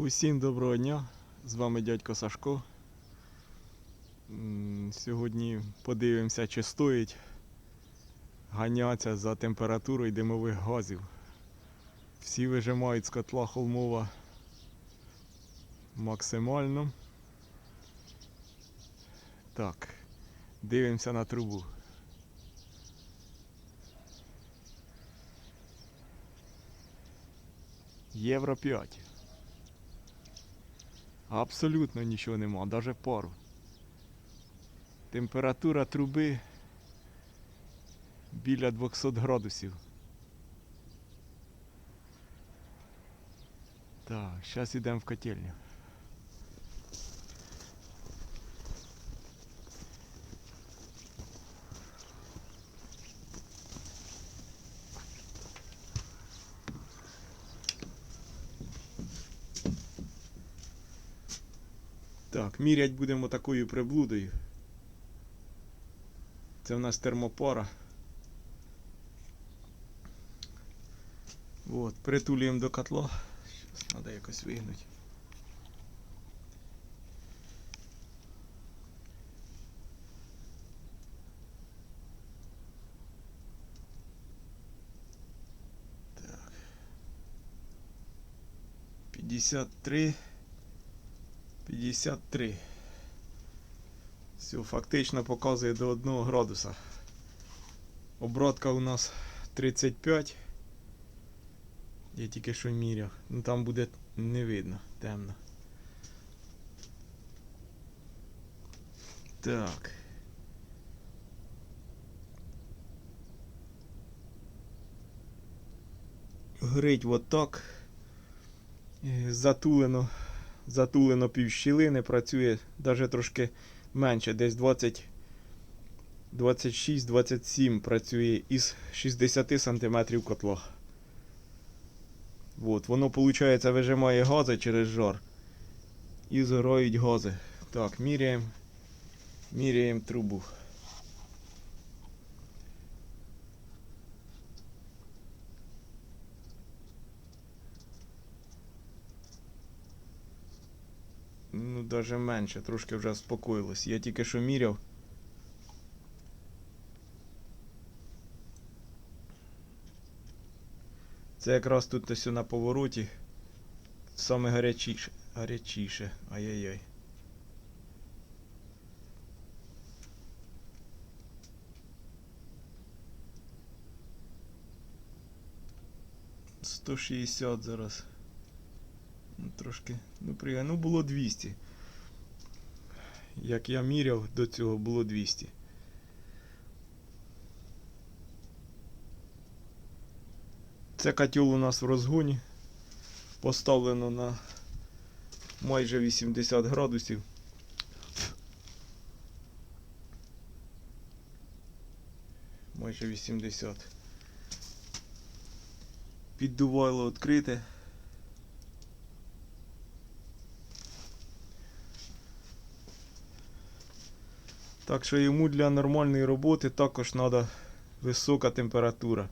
Усім доброго дня! З вами дядько Сашко. Сьогодні подивимося, чи стоїть ганятися за температурою димових газів. Всі вижимають з котла холмова максимально. Так, дивимося на трубу. Євро 5. Абсолютно нічого нема, навіть пару. Температура труби біля 200 градусів. Так, зараз йдемо в котельню. Так, мірять будемо такою приблудою. Це в нас термопара. От, притулюємо до котла. Зараз треба якось вигнути. Так. 53. 53. Все, фактично показує до 1 градуса. Обратка у нас 35. Я тільки що міряв. Ну там буде не видно, темно. Так. Горить вот так. Затулено затулено півщілини, працює навіть трошки менше, десь 20, 26-27 працює із 60 см котла. От, воно, виходить, вижимає гази через жар і згорають гази. Так, міряємо. Міряємо трубу. Даже менше, трошки вже спокоїлось. Я тільки що міряв. Це якраз тут ось на повороті. Саме гарячіше. Гарячіше. Ай-яй-яй. Сто шістдесят зараз. Ну, Трошки, ну, при... ну було 200. Як я міряв до цього, було 200. Це котел у нас в розгоні. Поставлено на майже 80 градусів. Майже 80. Піддувайло відкрите. Так що йому для нормальної роботи також треба висока температура.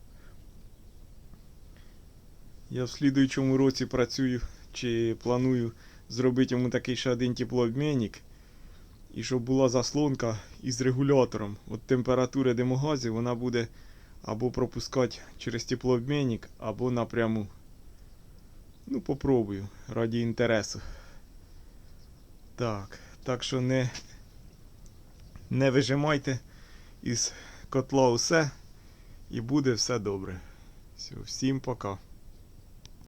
Я в слідуючому році працюю чи планую зробити йому такий ще один теплообмінник. І щоб була заслонка із регулятором. От температура димогазів вона буде або пропускати через теплообмінник, або напряму. Ну, попробую, раді інтересу. Так, так що не не вижимайте із котла усе і буде все добре. Всім пока.